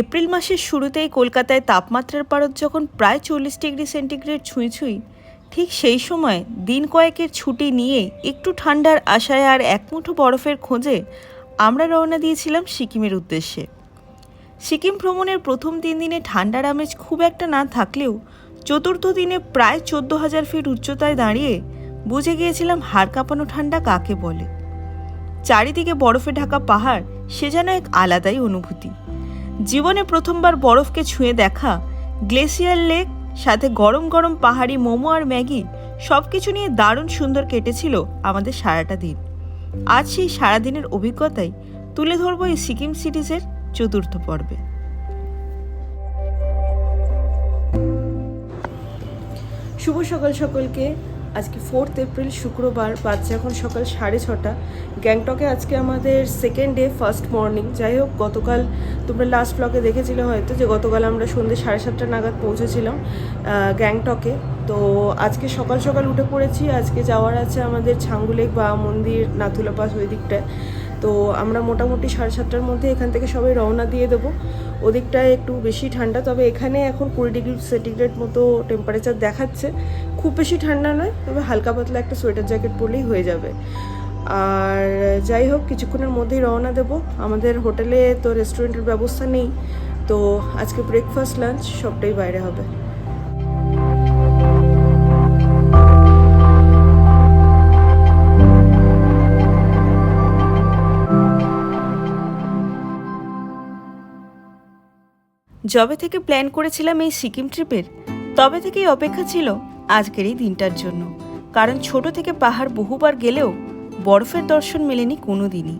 April মাসের শুরুতেই কলকাতায় তাপমাত্রার পারদ যখন প্রায় চল্লিশ ডিগ্রি সেন্টিগ্রেড ছুঁই ছুঁই, ঠিক সেই সময় দিন কয়েকের ছুটি নিয়ে একটু ঠান্ডার আশায় আর এক মুঠো বরফের খোঁজে আমরা রওনা দিয়েছিলাম সিকিমের উদ্দেশ্যে। সিকিম ভ্রমণের প্রথম তিন দিনে ঠান্ডার আমেজ খুব একটা না থাকলেও চতুর্থ দিনে প্রায় চোদ্দ হাজার ফিট উচ্চতায় দাঁড়িয়ে বুঝে গিয়েছিলাম হাড় কাঁপানো ঠান্ডা কাকে বলে। চারিদিকে বরফে ঢাকা পাহাড়, সে যেন এক আলাদাই অনুভূতি। জীবনে প্রথমবার বরফকে ছুঁয়ে দেখা গ্লেসিয়ার লেক, সাথে গরম গরম পাহাড়ি মোমো আর ম্যাগি সব কিছু নিয়ে দারুণ সুন্দর কেটেছিল আমাদের সারাটা দিন। আজ সেই সারাদিনের অভিজ্ঞতাই তুলে ধরবো এই সিকিম সিরিজের চতুর্থ পর্বে। শুভ সকাল সকলকে। আজকে ফোর্থ এপ্রিল শুক্রবার বাচ্চা এখন সকাল সাড়ে ছটা। গ্যাংটকে আজকে আমাদের সেকেন্ড ডে ফার্স্ট মর্নিং যাই হোক, গতকাল তোমরা লাস্ট ব্লগে দেখেছিলে হয়তো যে গতকাল আমরা সন্ধ্যে সাড়ে সাতটা নাগাদ পৌঁছেছিলাম গ্যাংটকে। তো আজকে সকাল সকাল উঠে পড়েছি। আজকে যাওয়ার আছে আমাদের ছাঙ্গুলেক বা মন্দির নাথুলা পাস ওই দিকটায়। তো আমরা মোটামুটি সাড়ে সাতটার মধ্যে এখান থেকে সবাই রওনা দিয়ে দেবো। ওদিকটায় একটু বেশি ঠান্ডা, তবে এখানে এখন কুড়ি ডিগ্রি সেন্টিগ্রেড মতো টেম্পারেচার দেখাচ্ছে। খুব বেশি ঠান্ডা নয়, তবে হালকা পাতলা একটা সোয়েটার জ্যাকেট পরলেই হয়ে যাবে। আর যাই হোক, কিছুক্ষণের মধ্যেই রওনা দেব। আমাদের হোটেলে তো রেস্টুরেন্টের ব্যবস্থা নেই, তো আজকে ব্রেকফাস্ট লাঞ্চ সবটাই বাইরে হবে। যবে থেকে প্ল্যান করেছিলাম এই সিকিম ট্রিপের তবে থেকেই অপেক্ষা ছিল আজকের এই দিনটার জন্য। কারণ ছোট থেকে পাহাড় বহুবার গেলেও বরফের দর্শন মেলেনি কোনো দিনই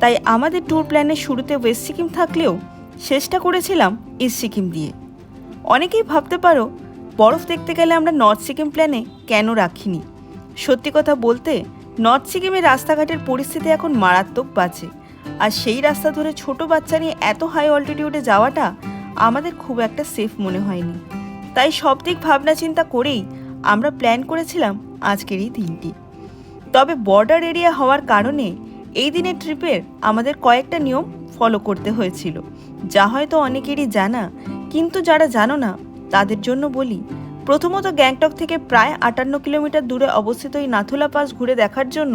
তাই আমাদের ট্যুর প্ল্যানের শুরুতে ওয়েস্ট সিকিম থাকলেও শেষটা করেছিলাম ইস্ট সিকিম দিয়ে। অনেকেই ভাবতে পারো, বরফ দেখতে গেলে আমরা নর্থ সিকিম প্ল্যানে কেন রাখিনি? সত্যি কথা বলতে নর্থ সিকিমের রাস্তাঘাটের পরিস্থিতি এখন মারাত্মক বাজে। আর সেই রাস্তা ধরে ছোট বাচ্চা নিয়ে এত হাই অল্টিটিউডে যাওয়াটা আমাদের খুব একটা সেফ মনে হয়নি। তাই সব দিক ভাবনা চিন্তা করেই আমরা প্ল্যান করেছিলাম আজকের এই দিনটি। তবে বর্ডার এরিয়া হওয়ার কারণে এই দিনের ট্রিপের আমাদের কয়েকটা নিয়ম ফলো করতে হয়েছিল। যা হয়তো অনেকেরই জানা, কিন্তু যারা জানো না, তাদের জন্য বলি, প্রথমত গ্যাংটক থেকে প্রায় আটান্ন কিলোমিটার দূরে অবস্থিত এই নাথুলা পাস ঘুরে দেখার জন্য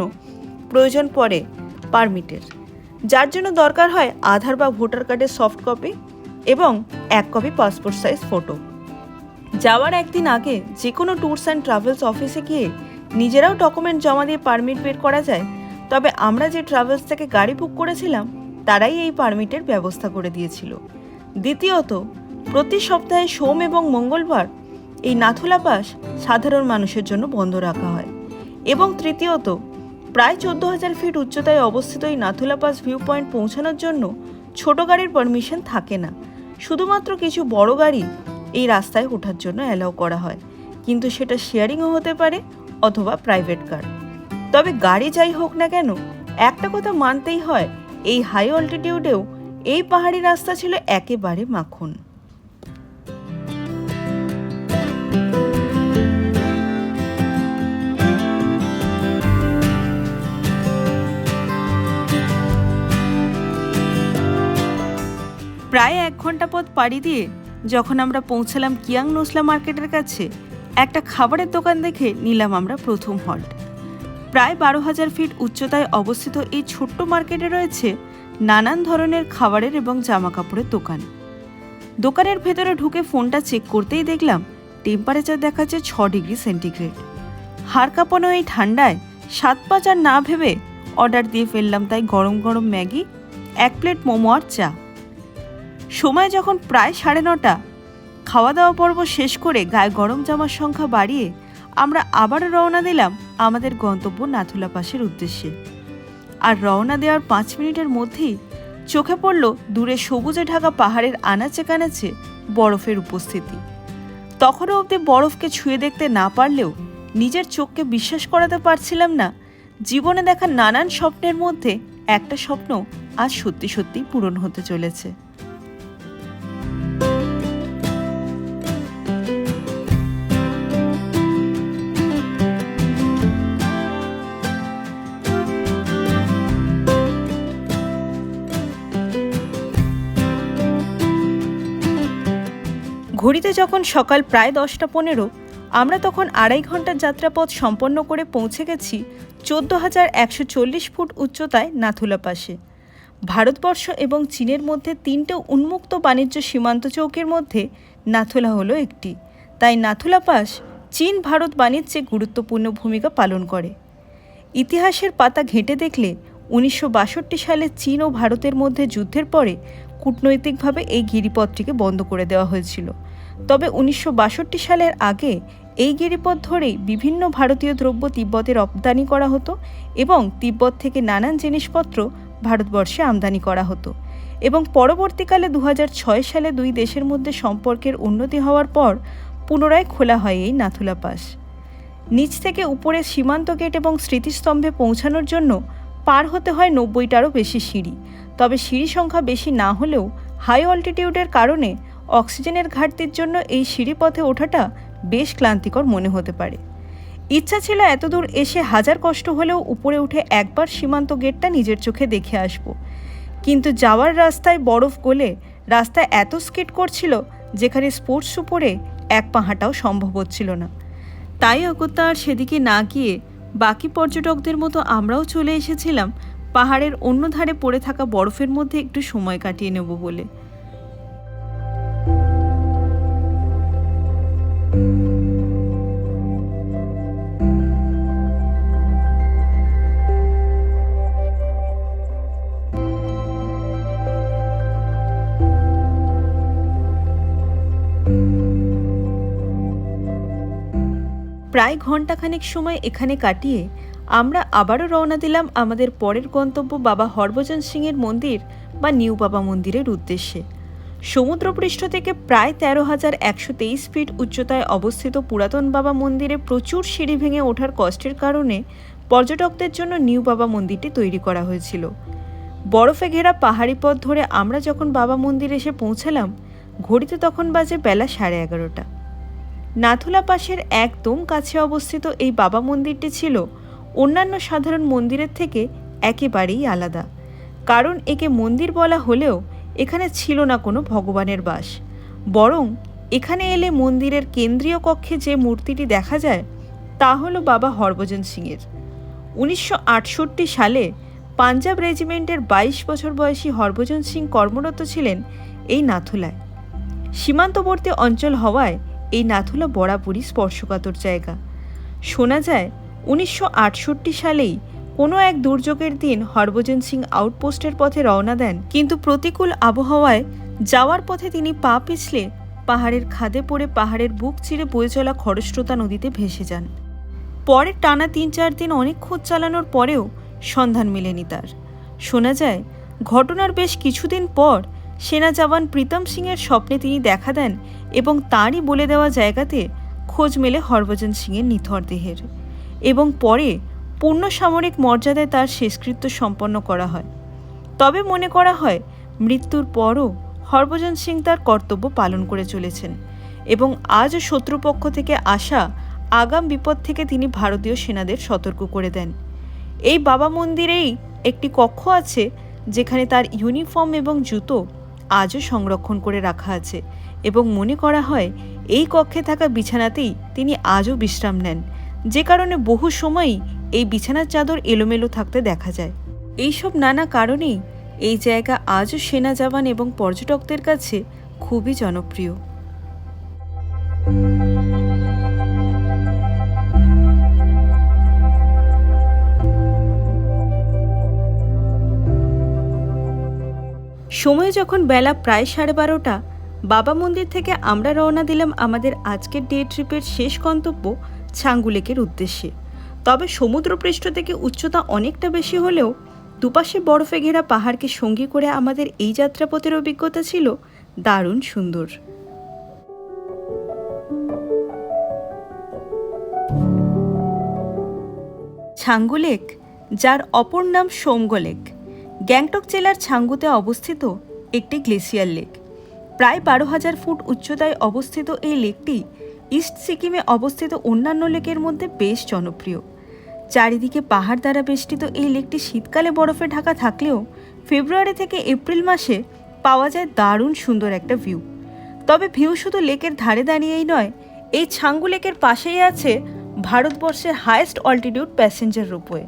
প্রয়োজন পড়ে পারমিটের। যার জন্য দরকার হয় আধার বা ভোটার কার্ডের সফট কপি এবং এক কপি পাসপোর্ট সাইজ ফটো। যাওয়ার একদিন আগে যে কোনো ট্যুরস অ্যান্ড ট্রাভেলস অফিসে গিয়ে নিজেরাও ডকুমেন্ট জমা দিয়ে পারমিট বের করা যায়, তবে আমরা যে ট্রাভেলস থেকে গাড়ি বুক করেছিলাম, তারাই এই পারমিটের ব্যবস্থা করে দিয়েছিল। দ্বিতীয়ত, প্রতি সপ্তাহে সোম এবং মঙ্গলবার এই নাথুলা পাস সাধারণ মানুষের জন্য বন্ধ রাখা হয়। এবং তৃতীয়ত, প্রায় চোদ্দ হাজার ফিট উচ্চতায় অবস্থিত এই নাথুলা পাস ভিউ পয়েন্ট পৌঁছানোর জন্য ছোট গাড়ির পারমিশন থাকে না। শুধুমাত্র কিছু বড় গাড়ি এই রাস্তায় ওঠার জন্য অ্যালাউ করা হয়। কিন্তু সেটা শেয়ারিংও হতে পারে অথবা প্রাইভেট কার তবে গাড়ি যাই হোক না কেন, একটা কথা মানতেই হয়, এই হাই অল্টিটিউডেও এই পাহাড়ি রাস্তা ছিল একেবারে মাখন। প্রায় এক ঘণ্টা পথ পাড়ি দিয়ে যখন আমরা পৌঁছালাম কিয়াং নোসলা মার্কেটের কাছে, একটা খাবারের দোকান দেখে নিলাম আমরা প্রথম হল্ট। প্রায় বারো হাজার ফিট উচ্চতায় অবস্থিত এই ছোট্ট মার্কেটে রয়েছে নানান ধরনের খাবারের এবং জামা কাপড়ের দোকান। দোকানের ভেতরে ঢুকে ফোনটা চেক করতেই দেখলাম টেম্পারেচার দেখাচ্ছে ছ ডিগ্রি সেন্টিগ্রেড। হাড় কাঁপানো এই ঠান্ডায় সাত পাঁচ আর না ভেবে অর্ডার দিয়ে ফেললাম তাই গরম গরম ম্যাগি, এক প্লেট মোমো আর চা। সময় যখন প্রায় সাড়ে নটা খাওয়া দাওয়া পর্ব শেষ করে গায়ে গরম জামার সংখ্যা বাড়িয়ে আমরা আবারও রওনা দিলাম আমাদের গন্তব্য নাথুলা পাশের উদ্দেশ্যে। আর রওনা দেওয়ার পাঁচ মিনিটের মধ্যেই চোখে পড়ল দূরে সবুজে ঢাকা পাহাড়ের আনাচে কানাচে বরফের উপস্থিতি। তখনও অবধি বরফকে ছুঁয়ে দেখতে না পারলেও নিজের চোখকে বিশ্বাস করাতে পারছিলাম না, জীবনে দেখা নানান স্বপ্নের মধ্যে একটা স্বপ্ন আজ সত্যি সত্যি পূরণ হতে চলেছে। ঘড়িতে যখন সকাল প্রায় দশটা পনেরো, আমরা তখন আড়াই ঘণ্টার যাত্রাপথ সম্পন্ন করে পৌঁছে গেছি চোদ্দ হাজার একশো চল্লিশ ফুট উচ্চতায় নাথুলা পাশে। ভারতবর্ষ এবং চীনের মধ্যে তিনটে উন্মুক্ত বাণিজ্য সীমান্ত চৌকের মধ্যে নাথুলা হলো একটি। তাই নাথুলা পাস চীন ভারত বাণিজ্যে গুরুত্বপূর্ণ ভূমিকা পালন করে। ইতিহাসের পাতা ঘেঁটে দেখলে উনিশশো বাষট্টি সালে চীন ও ভারতের মধ্যে যুদ্ধের পরে কূটনৈতিকভাবে এই গিরিপথটিকে বন্ধ করে দেওয়া হয়েছিল। তবে উনিশশো বাষট্টি সালের আগে এই গিরিপথ ধরেই বিভিন্ন ভারতীয় দ্রব্য তিব্বতে রপ্তানি করা হতো এবং তিব্বত থেকে নানান জিনিসপত্র ভারতবর্ষে আমদানি করা হতো এবং পরবর্তীকালে দু হাজার ছয় সালে দুই দেশের মধ্যে সম্পর্কের উন্নতি হওয়ার পর পুনরায় খোলা হয় এই নাথুলা পাস। নিচ থেকে উপরে সীমান্ত গেট এবং স্মৃতিস্তম্ভে পৌঁছানোর জন্য পার হতে হয় নব্বইটারও বেশি সিঁড়ি। তবে সিঁড়ি সংখ্যা বেশি না হলেও হাই অল্টিটিউডের কারণে অক্সিজেনের ঘাটতির জন্য এই সিঁড়িপথে ওঠাটা বেশ ক্লান্তিকর মনে হতে পারে। ইচ্ছা ছিল এতদূর এসে হাজার কষ্ট হলেও উপরে উঠে একবার সীমান্ত গেটটা নিজের চোখে দেখে আসব। কিন্তু যাওয়ার রাস্তায় বরফ গলে রাস্তা এত স্কিট করছিল যেখানে স্পোর্টস উপরে এক পাহাটাও সম্ভব হচ্ছিল না। তাই অগত্যা আর সেদিকে না গিয়ে বাকি পর্যটকদের মতো আমরাও চলে এসেছিলাম পাহাড়ের অন্য ধারে পড়ে থাকা বরফের মধ্যে একটু সময় কাটিয়ে নেব বলে। প্রায় ঘন্টাখানেক সময় এখানে কাটিয়ে আমরা আবারও রওনা দিলাম আমাদের পরের গন্তব্য বাবা হরভজন সিংয়ের মন্দির বা নিউ বাবা মন্দিরের উদ্দেশ্যে। সমুদ্রপৃষ্ঠ থেকে প্রায় তেরো হাজার একশো তেইশ ফিট উচ্চতায় অবস্থিত পুরাতন বাবা মন্দিরে প্রচুর সিঁড়ি ভেঙে ওঠার কষ্টের কারণে পর্যটকদের জন্য নিউ বাবা মন্দিরটি তৈরি করা হয়েছিল। বরফে ঘেরা পাহাড়ি পথ ধরে আমরা যখন বাবা মন্দিরে এসে পৌঁছালাম, ঘড়িতে তখন বাজে বেলা সাড়ে এগারোটা। নাথুলা পাশের একদম কাছে অবস্থিত এই বাবা মন্দিরটি ছিল অন্যান্য সাধারণ মন্দিরের থেকে একেবারেই আলাদা। কারণ একে মন্দির বলা হলেও এখানে ছিল না কোনো ভগবানের বাস। বরং এখানে এলে মন্দিরের কেন্দ্রীয় কক্ষে যে মূর্তিটি দেখা যায়, তা হলো বাবা হরভজন সিংয়ের। উনিশশো আটষট্টি সালে পাঞ্জাব রেজিমেন্টের বাইশ বছর বয়সী হরভজন সিং কর্মরত ছিলেন এই নাথুলায়। সীমান্তবর্তী অঞ্চল হওয়ায় এই নাথুলা বরাবরই স্পর্শকাতর জায়গা। শোনা যায়, উনিশশো আটষট্টি সালেই কোনো এক দুর্যোগের দিন হরভজন সিং আউটপোস্টের পথে রওনা দেন, কিন্তু প্রতিকূল আবহাওয়ায় যাওয়ার পথে তিনি পা পিছলে পাহাড়ের খাদে পড়ে পাহাড়ের বুক চিরে বয়ে চলা খরস্রোতা নদীতে ভেসে যান। পরে টানা তিন চার দিন অনেক খোঁজ চালানোর পরেও সন্ধান মেলেনি তার। শোনা যায়, ঘটনার বেশ কিছুদিন পর সেনা জওয়ান প্রীতম সিংয়ের স্বপ্নে তিনি দেখা দেন এবং তারই বলে দেওয়া জায়গাতে খোঁজ মেলে হরভজন সিংয়ের নিথর দেহের। এবং পরে পূর্ণ সামরিক মর্যাদায় তার শেষকৃত্য সম্পন্ন করা হয়। তবে মনে করা হয়, মৃত্যুর পরও হরভজন সিং তার কর্তব্য পালন করে চলেছেন এবং আজও শত্রুপক্ষ থেকে আসা আগাম বিপদ থেকে তিনি ভারতীয় সেনাদের সতর্ক করে দেন। এই বাবা মন্দিরেই একটি কক্ষ আছে, যেখানে তার ইউনিফর্ম এবং জুতো আজও সংরক্ষণ করে রাখা আছে এবং মনে করা হয়, এই কক্ষে থাকা বিছানাতেই তিনি আজও বিশ্রাম নেন। যে কারণে বহু সময়ই এই বিছানার চাদর এলোমেলো থাকতে দেখা যায়। এইসব নানা কারণেই এই জায়গা আজও সেনা জওয়ান এবং পর্যটকদের কাছে খুবই জনপ্রিয়। সময় যখন বেলা প্রায় সাড়ে বারোটা বাবা মন্দির থেকে আমরা রওনা দিলাম আমাদের আজকের ডে ট্রিপের শেষ গন্তব্য ছাঙ্গুলেকের উদ্দেশ্যে। তবে সমুদ্রপৃষ্ঠ থেকে উচ্চতা অনেকটা বেশি হলেও দুপাশে বরফে ঘেরা পাহাড়কে সঙ্গী করে আমাদের এই যাত্রাপথের অভিজ্ঞতা ছিল দারুণ সুন্দর। ছাঙ্গুলেক, যার অপর নাম সোমগো লেক গ্যাংটক জেলার ছাঙ্গুতে অবস্থিত একটি গ্লেসিয়ার লেক। প্রায় বারো হাজার ফুট উচ্চতায় অবস্থিত এই লেকটি ইস্ট সিকিমে অবস্থিত অন্যান্য লেকের মধ্যে বেশ জনপ্রিয়। চারিদিকে পাহাড় দ্বারা বেষ্টিত এই লেকটি শীতকালে বরফে ঢাকা থাকলেও ফেব্রুয়ারি থেকে এপ্রিল মাসে পাওয়া যায় দারুণ সুন্দর একটা ভিউ। তবে ভিউ শুধু লেকের ধারে দাঁড়িয়েই নয়, এই ছাঙ্গু লেকের পাশেই আছে ভারতবর্ষের হায়েস্ট অল্টিটিউড প্যাসেঞ্জার রোপওয়ে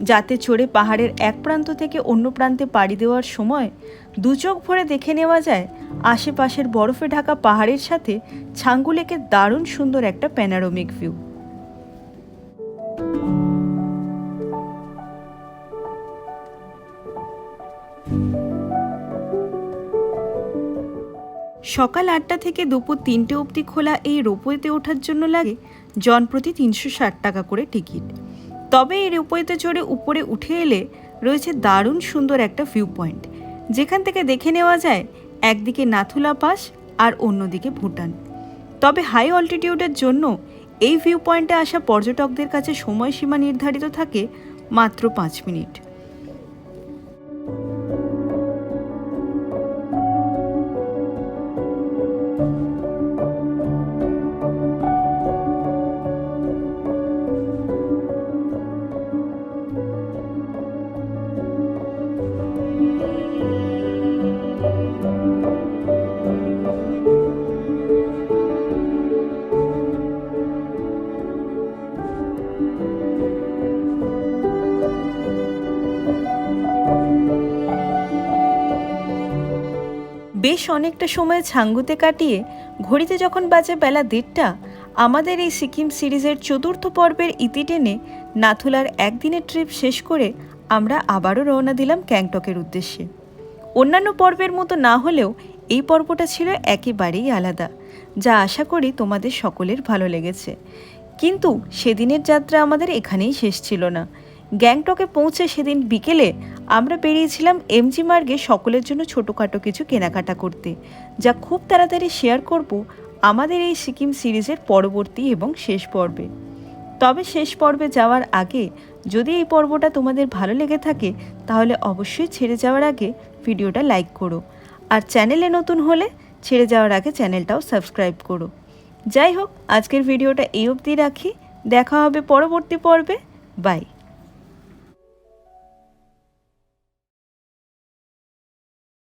যাতে চড়ে পাহাড়ের এক প্রান্ত থেকে অন্য প্রান্তে পাড়ি দেওয়ার সময় দু চোখ ভরে দেখে নেওয়া যায়, আশেপাশের বরফে ঢাকা পাহাড়ের সাথে ছাঙ্গু লেকের দারুণ সুন্দর একটা প্যানারোমিক ভিউ সকাল আটটা থেকে দুপুর তিনটে অবধি খোলা এই রোপওয়েতে ওঠার জন্য লাগে জনপ্রতি তিনশো ষাট টাকা করে টিকিট। তবে এই রোপওয়েতে চড়ে উপরে উঠে এলে রয়েছে দারুণ সুন্দর একটা ভিউ পয়েন্ট যেখান থেকে দেখে নেওয়া যায়, একদিকে নাথুলা পাস আর অন্যদিকে ভুটান। তবে হাই অল্টিটিউডের জন্য এই ভিউ পয়েন্টে আসা পর্যটকদের কাছে সময়সীমা নির্ধারিত থাকে মাত্র পাঁচ মিনিট। বেশ অনেকটা সময় ছাঙ্গুতে কাটিয়ে ঘড়িতে যখন বাজে বেলা দেড়টা, আমাদের এই সিকিম সিরিজের চতুর্থ পর্বের ইতি টেনে নাথুলার একদিনের ট্রিপ শেষ করে আমরা আবারও রওনা দিলাম গ্যাংটকের উদ্দেশ্যে। অন্যান্য পর্বের মতো না হলেও এই পর্বটা ছিল একেবারেই আলাদা, যা আশা করি তোমাদের সকলের ভালো লেগেছে। কিন্তু সেদিনের যাত্রা আমাদের এখানেই শেষ ছিল না। গ্যাংটকে পৌঁছে সেদিন বিকেলে আমরা বেরিয়েছিলাম এমজি মার্গে সকলের জন্য ছোটোখাটো কিছু কেনাকাটা করতে, যা খুব তাড়াতাড়ি শেয়ার করব আমাদের এই সিকিম সিরিজের পরবর্তী এবং শেষ পর্বে। তবে শেষ পর্বে যাওয়ার আগে যদি এই পর্বটা তোমাদের ভালো লেগে থাকে, তাহলে অবশ্যই ছেড়ে যাওয়ার আগে ভিডিওটা লাইক করো। আর চ্যানেলে নতুন হলে ছেড়ে যাওয়ার আগে চ্যানেলটাও সাবস্ক্রাইব করো। যাই হোক, আজকের ভিডিওটা এই অবধি রাখি। দেখা হবে পরবর্তী পর্বে। বাই